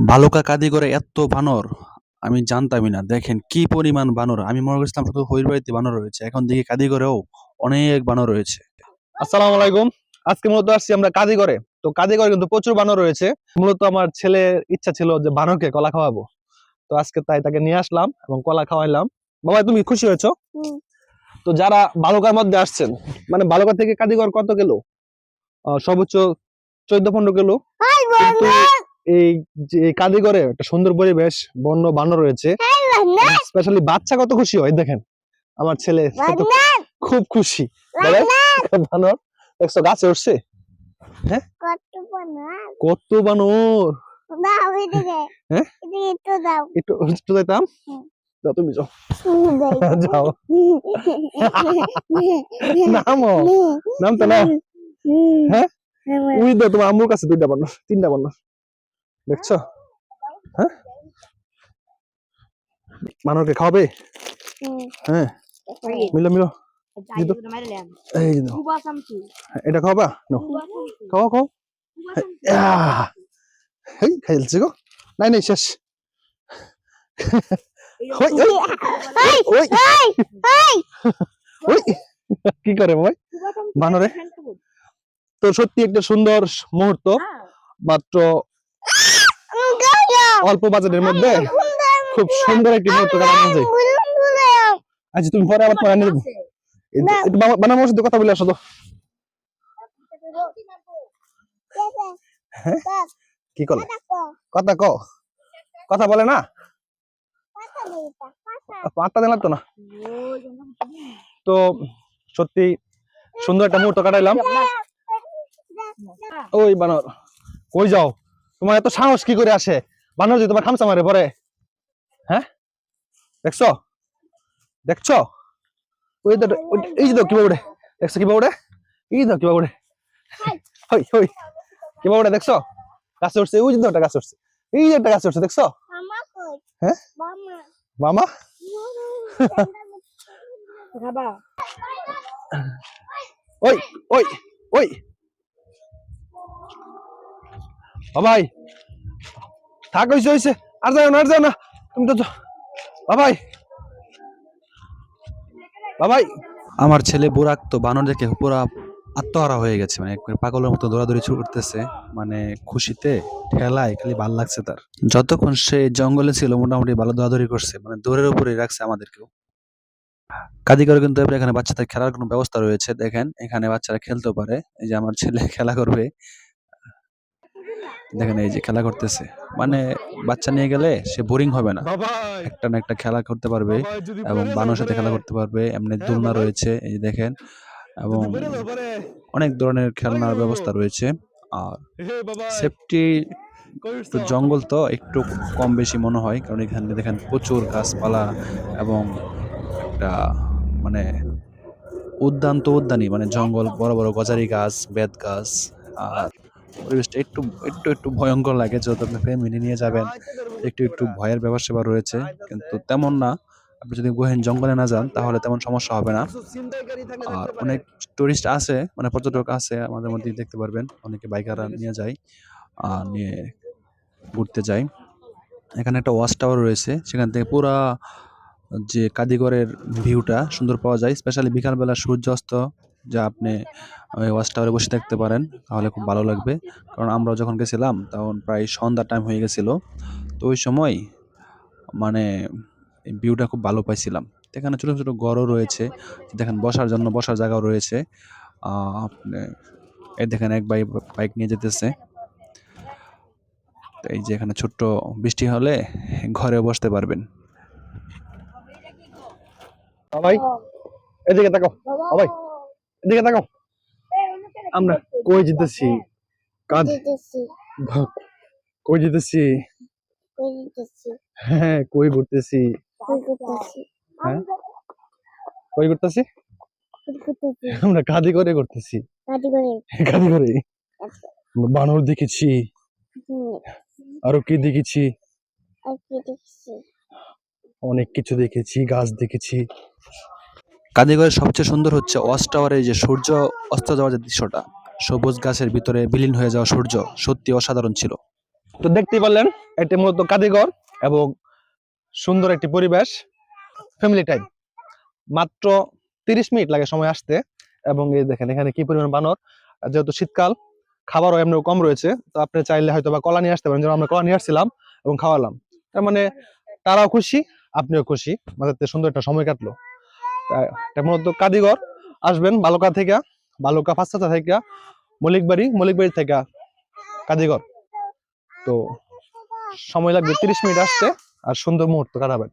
বালুকা কাদিগরে এত বানর আমি জানতামই না। দেখেন কি পরিমাণ বানর। আমি মনে করছিলাম শুধু হইর বাড়িতে বানর রয়েছে। এখন দেখি কাদিগরেও অনেক বানর রয়েছে। আসসালামু আলাইকুম। আজকে মূলত আসছি আমরা কাদিগরে তো কাদিগরে কিন্তু প্রচুর বানর রয়েছে। মূলত আমার ছেলের ইচ্ছা ছিল যে বানরকে কলা খাওয়াবো। তো আজকে তাই তাকে নিয়ে আসলাম এবং কলা খাওয়াইলাম। বাবা তুমি খুশি হয়েছো? তো যারা বালুকার মধ্যে আসছেন মানে বালুকা থেকে কাদিগর কত কিলো? আহ, সর্বোচ্চ চোদ্দ পনেরো কিলো। এই যে কাদিগরে একটা সুন্দর পরিবেশ বন্য বানর রয়েছে। স্পেশালি বাচ্চা কত খুশি হয় দেখেন। আমার ছেলে খুব খুশি। বানর। দেখছ গাছে উঠছে? কত বানর! হ্যাঁ? একটু একটু যাইতাম তুমি যাও। যাও। নামো। নামতে না হ্যাঁ? উই দাও তোমার আম্মুর কাছে দুইটা বানর তিনটা বানর। দেখছ? হ্যাঁ? বানরকে খাওয়াবে? হ্যাঁ। মিলো মিলো। এই এটা খাওয়াবা? নো খাও খাও আহ! এই খাই গো। নাই নাই, শেষ। কি করে ভাই? বানরে। তো সত্যি একটা সুন্দর মুহূর্ত। মাত্র অল্প বাজেটের মধ্যে খুব সুন্দর একটি মুহূর্ত কাটানো যায় আচ্ছা তুমি পরে আবার পরে নিয়ে বানানোর সাথে কথা বলে আসো তো। কি করলে? কথা ক কথা বলে না? পাত্তা দিলাম তো না? তো সত্যি সুন্দর একটা মুহূর্ত কাটাইলাম। ওই বানর কই যাও? তোমার এত সাহস কি করে আসে? বানর যে তোমার খামচা মারে পরে। হ্যাঁ? দেখছ? দেখছ? ওই তো এই যে তো কীভাবে উড়ে। দেখছ কীভাবে উড়ে? এই তো কীভাবে উড়ে। হই হই। কীভাবে উড়ে দেখছ? গাছে উঠছে ওই যে তো একটা গাছে উঠছে এই যে একটা গাছে উঠছে দেখছ? হ্যাঁ? মামা। ওই ওই ওই। বাবাই। থাক হইছে হইছে। আর যাও না, আর যাও না। তুমি তো বাবাই। বাবাই। আমার ছেলে বুরাক তো বানর দেখে পুরা আত্মহারা হয়ে গেছে মানে পাগলের মতো দৌড়াদৌড়ি শুরু করতেছে মানে খুশিতে ঠেলায় খালি ভালো লাগছে তার। যতক্ষণ সে জঙ্গলে ছিল, মোটামুটি ভালো দৌড়াদৌড়ি করছে মানে দৌড়ের উপরে রাখছে আমাদেরকেও। কাদিগর কিন্তু এখানে বাচ্চাদের খেলার কোনো ব্যবস্থা রয়েছে, দেখেন, এখানে বাচ্চারা খেলতে পারে, এই যে আমার ছেলে খেলা করবে। দেখেন এই যে খেলা করতেছে। মানে বাচ্চা নিয়ে গেলে সে বোরিং হবে না। একটা না একটা খেলা করতে পারবে এবং বানরের সাথে খেলা করতে পারবে এমনি হ্যাঁ, দোলনা রয়েছে এই যে দেখেন। এবং। অনেক ধরনের খেলনার ব্যবস্থা রয়েছে। আর সেফটি একটু জঙ্গল তো একটু কম বেশি মনে হয় কারণ এখানে দেখেন প্রচুর গাছপালা এবং একটা মানে উদ্যান তো উদ্যানই মানে জঙ্গল বড় বড় গজারি গাছ বেত গাছ আর পরিবেশটা একটু একটু একটু ভয়ঙ্কর লাগে যত আপনি ফ্যামিলি নিয়ে যাবেন। একটু একটু ভয়ের ব্যাপার সেবা রয়েছে, কিন্তু তেমন না। আপনি যদি গোহেন জঙ্গলে না যান, তাহলে তেমন সমস্যা হবে না। আর অনেক টুরিস্ট আছে মানে পর্যটক আছে, আমাদের মধ্যে দেখতে পারবেন। অনেকে বাইকাররা নিয়ে যায়, আর নিয়ে ঘুরতে যায়। এখানে একটা ওয়াচ টাওয়ার রয়েছে, সেখান থেকে পুরা যে কাদিগরের ভিউটা সুন্দর পাওয়া যায়। স্পেশালি বিকালবেলা সূর্যাস্ত যা আপনি, ওই ওয়াচ টাওয়ারে বসে থাকতে পারেন, তাহলে খুব ভালো লাগবে। কারণ আমরা যখন গেছিলাম, তখন প্রায় সন্ধ্যা টাইম হয়ে গেছিল। তো ওই সময় মানে ভিউটা খুব ভালো পাইছিলাম। এখানে ছোটো ছোটো গড়ও রয়েছে, দেখেন বসার জন্য বসার জায়গাও রয়েছে। এই দেখেন এক ভাই বাইক নিয়ে যেতেছে। এই যে এখানে ছোট্ট বৃষ্টি হলে ঘরে বসতে পারবেন। বাবাই এদিকে তাকাও। বাবাই এদিকে তাকাও। আমরা কই যেতেছি কাজ কই যেতেছি হ্যাঁ কই ঘুরতেছি? হ্যাঁ? কই ঘুরতেছি? আমরা কাদি করে ঘুরতেছি। কাদি করে। বানর দেখেছি? আরও কি দেখেছি? অনেক কিছু দেখেছি গাছ দেখেছি। কাদিগড়ের সবচেয়ে সুন্দর হচ্ছে ওয়াচ টাওয়ারে যে সূর্য অস্ত যাওয়ার যে দৃশ্যটা, সবুজ গাছের ভিতরে বিলীন হয়ে যাওয়া সূর্য সত্যি অসাধারণ ছিল। তো দেখতেই পারলেন, এটি মূলত কাদিগর এবং সুন্দর একটি পরিবেশ ফ্যামিলি টাইম মাত্র তিরিশ মিনিট লাগে সময় আসতে এবং এই দেখেন এখানে কি পরিমাণ বানর যেহেতু শীতকাল, খাবারও এমনি কম রয়েছে, তো আপনি চাইলে হয়তো বা কলা নিয়ে আসতে পারেন, যেমন আমরা কলা নিয়ে আসছিলাম এবং খাওয়ালাম। তার মানে তারাও খুশি, আপনিও খুশি তো সুন্দর একটা সময় কাটলো। মূলত কাদিগর আসবেন বালুকা থেকে, বালুকা ফাস্তা থেকে মলিকবাড়ি মলিকবাড়ি থেকে কাদিগর। তো সময় লাগবে তিরিশ মিনিট আসতে আর সুন্দর মুহূর্ত কাটাবেন।